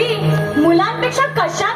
मुलांपेक्षा कशा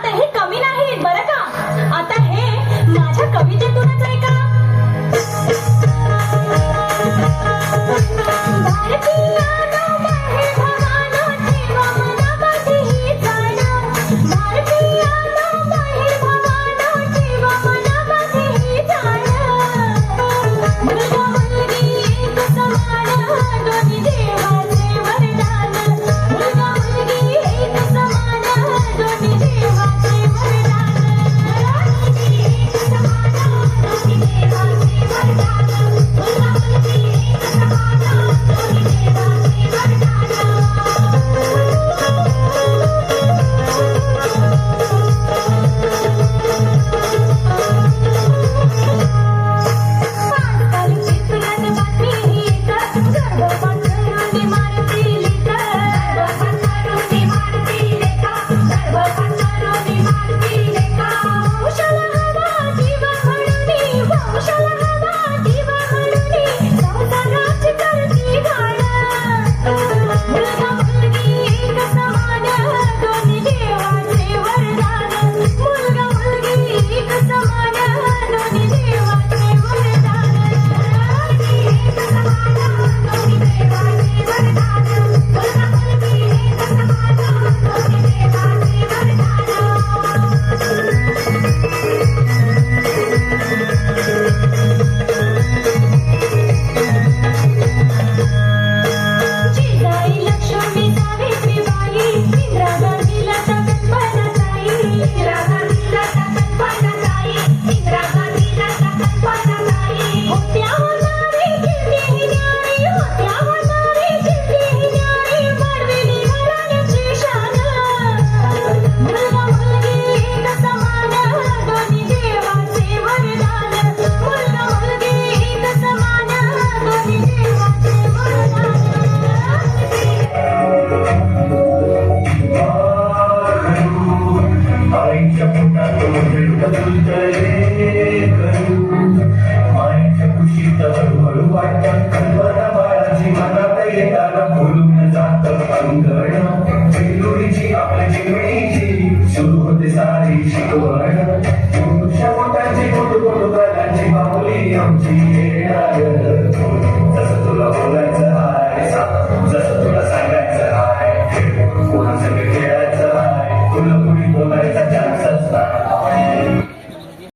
सुंदर आपल्या चिमणीची सुरू होते सारी शिकवण.